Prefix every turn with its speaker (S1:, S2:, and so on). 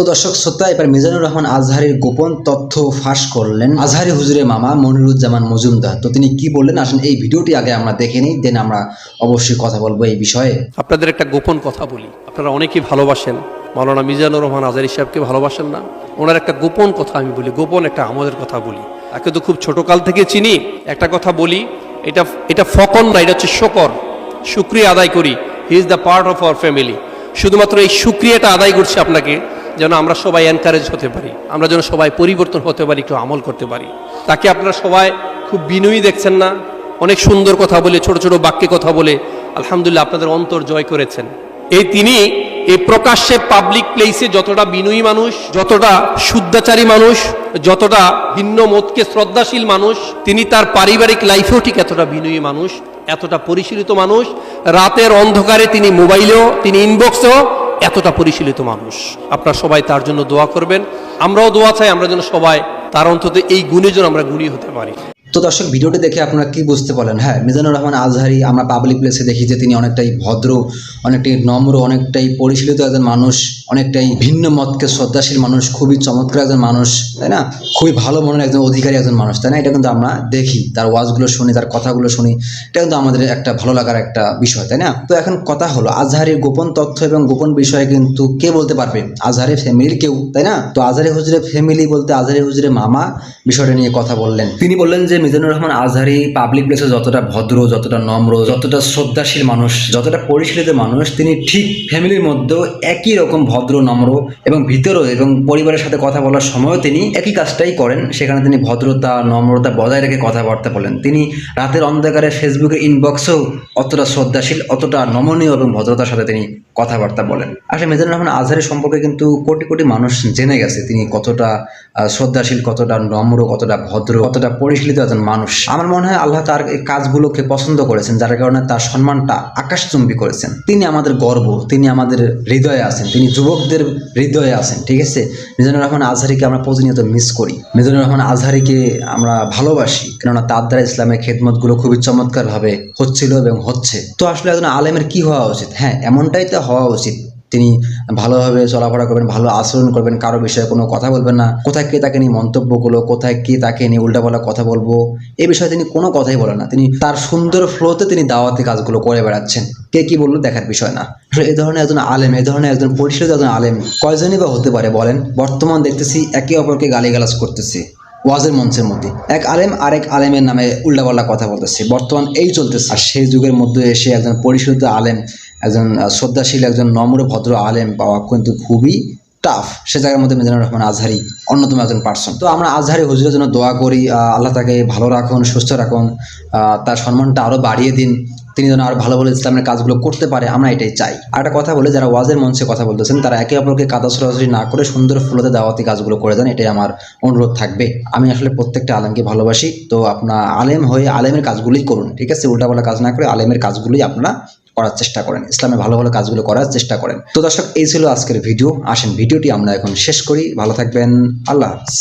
S1: তো দর্শক শ্রোতা, এবার মিজানুর রহমান আজহারের গোপন তথ্য ফাঁস করলেন। আজহারি হুজুরের মামা মনিরুজ্জামান মজুমদার। তো তিনি কি বললেন? আসেন, এই ভিডিওটি আগে আমরা দেখে নিই, দেন আমরা অবশ্যই কথা বলব এই বিষয়ে।
S2: আপনাদের একটা গোপন কথা বলি। আপনারা অনেকেই ভালোবাসেন। মাওলানা মিজানুর রহমান আজহারি সাহেবকে ভালোবাসেন না। ওনার একটা গোপন কথা আমি বলি, গোপন একটা আমলের কথা বলি। তাকে তো খুব ছোটকাল থেকে চিনি। একটা কথা বলি, এটা এটা ফকন না, এটা হচ্ছে শকর। শুক্রিয়া আদায় করি। He is the part of our family. শুধুমাত্র এই শুক্রিয়াটা আদায় করছি আপনাকে। যেন আমরা সবাই এনকারেজ হতে পারি, আমরা যেন সবাই পরিবর্তন হতে পারি, একটু আমল করতে পারি। তাকে আপনারা সবাই খুব বিনয়ী দেখছেন না? অনেক সুন্দর কথা বলে, ছোট ছোট বাক্যে কথা বলে, আলহামদুলিল্লাহ আপনাদের অন্তর জয় করেছেন। এই তিনি এই প্রকাশ্যে পাবলিক প্লেসে যতটা বিনয়ী মানুষ, যতটা শুদ্ধাচারী মানুষ, যতটা ভিন্ন মতকে শ্রদ্ধাশীল মানুষ, তিনি তার পারিবারিক লাইফেও ঠিক এতটা বিনয়ী মানুষ, এতটা পরিশীলিত মানুষ। রাতের অন্ধকারে তিনি মোবাইলেও, তিনি ইনবক্সেও এতটা পরিশীলিত মানুষ। আপনারা সবাই তার জন্য দোয়া করবেন। আমরাও দোয়া চাই, আমরা যেন সবাই তার অন্তত এই গুণে যেন আমরা গুণী হতে পারি।
S1: তো দর্শক, ভিডিওটি দেখে আপনারা কি বুঝতে পারলেন? হ্যাঁ মিজানুর রহমান আজহারি, আমরা পাবলিক প্লেসে দেখি যে তিনি অনেকটাই ভদ্র, অনেকটাই নম্র, অনেকটাই পরিশীলিত একজন মানুষ, অনেকটাই ভিন্ন মতকে শ্রদ্ধাশীল মানুষ, খুবই চমৎকার একজন মানুষ, তাই না? খুবই ভালো মনের একজন অধিকারী একজন মানুষ, তাই না? এটা কিন্তু আমরা দেখি, তার ওয়াজগুলো শুনি, তার কথাগুলো শুনি, এটা কিন্তু আমাদের একটা ভালো লাগার একটা বিষয়, তাই না? তো এখন কথা হলো, আজহারির গোপন তথ্য এবং গোপন বিষয়ে কিন্তু কে বলতে পারবে? আজহারের ফ্যামিলির কেউ, তাই না? তো আজহারি হুজুরের ফ্যামিলি বলতে আজহারি হুজুরের মামা বিষয়টা নিয়ে কথা বললেন। তিনি বললেন যে মিজানুর রহমান আজহারি পাবলিক প্লেসে যতটা ভদ্র, যতটা নম্র, যতটা শ্রদ্ধাশীল মানুষ, যতটা পরিশীলিত মানুষ, তিনি ঠিক ফ্যামিলির মধ্যেও একই রকম ভদ্র, নম্র এবং ভিতরেও এবং পরিবারের সাথে কথা বলার সময়ও তিনি একই কাজটাই করেন। সেখানে তিনি ভদ্রতা, নম্রতা বজায় রেখে কথাবার্তা বলেন। তিনি রাতের অন্ধকারে ফেসবুকের ইনবক্সেও অতটা শ্রদ্ধাশীল, অতটা নমনীয় এবং ভদ্রতার সাথে তিনি কথাবার্তা বলেন। আসলে মেজানুর রহমান আজহারের সম্পর্কে কিন্তু কোটি কোটি মানুষ জেনে গেছে তিনি কতটা শ্রদ্ধাশীল, কতটা নম্র, কতটা ভদ্র, কতটা পরিশীলিত একজন মানুষ। আমার মনে হয় আল্লাহ তার এই কাজগুলোকে পছন্দ করেছেন, যার কারণে তার সম্মানটা আকাশচুম্বী করেছেন। তিনি আমাদের গর্ব, তিনি আমাদের হৃদয়ে আছেন, তিনি যুবকদের হৃদয়ে আছেন, ঠিক আছে? মিজানুর রহমান আজহারিকে আমরা প্রতিনিয়ত মিস করি। মিজানুর রহমান আজহারিকে আমরা ভালোবাসি, কেননা তার দ্বারা ইসলামের খেদমতগুলো খুবই চমৎকারভাবে হচ্ছিল এবং হচ্ছে। তো আসলে একজন আলেমের কি হওয়া উচিত? হ্যাঁ এমনটাই তো হওয়া উচিত। তিনি ভালোভাবে চলাফেরা করবেন, ভালো আচরণ করবেন, কারও বিষয়ে কোনো কথা বলবেন না। কোথায় কে তাকে নিয়ে মন্তব্য করল, কোথায় কে তাকে নিয়ে উল্টাপাল্টা কথা বলব এই বিষয়ে তিনি কোনো কথাই বলেন না। তিনি তার সুন্দর ফ্লোতে তিনি দাওয়াতি কাজগুলো করে বেড়াচ্ছেন। কে কি বলল দেখার বিষয় না। এই ধরনের একজন আলেম এই ধরনের একজন পরিচিত একজন আলেম কয়জনই বা হতে পারে বলেন? বর্তমান দেখতেছি একে অপরকে গালিগালাজ করতেছি, ওয়াজের মঞ্চের মধ্যে। এক আলেম আরেক আলেমের নামে উল্টাপাল্টা কথা বলতেছে। বর্তমান এই চলতেছে। আর সেই যুগের মধ্যে এসে একজন পরিশুদ্ধ আলেম একজন শ্রদ্ধাশীল একজন নম্র, ভদ্র আলেম পাওয়া কিন্তু খুবই টাফ সে জায়গার মধ্যে মিজানুর রহমান আজহারি অন্যতম একজন পার্সন তো আমরা আজহারি হুজুরের জন্য দোয়া করি আল্লাহ তাকে ভালো রাখুন, সুস্থ রাখুন তার সম্মানটা আরও বাড়িয়ে দিন। তিনি যেন আরও ভালো ভালো ইসলামের কাজগুলো করতে পারে, আমরা এটাই চাই। আর একটা কথা বলে, যারা ওয়াজের মঞ্চে কথা বলতেছেন, তারা একে অপরকে কাদা সরাসরি না করে সুন্দর ফুলতে দাওয়াতি কাজগুলো করে দেন, এটাই আমার অনুরোধ থাকবে। আমি আসলে প্রত্যেকটা আলেমকে ভালোবাসি, তো আপনার আলেম হয়ে আলেমের কাজগুলোই করুন, ঠিক আছে? উল্টাপাল্টা কাজ না করে আলেমের কাজগুলোই আপনারা করার চেষ্টা করেন, ইসলামে ভালো ভালো কাজগুলো করার চেষ্টা করেন। তো দর্শক, এই ছিল আজকের ভিডিও। আসেন, ভিডিওটি আমরা এখন শেষ করি। ভালো থাকবেন। আল্লাহ হাফিজ।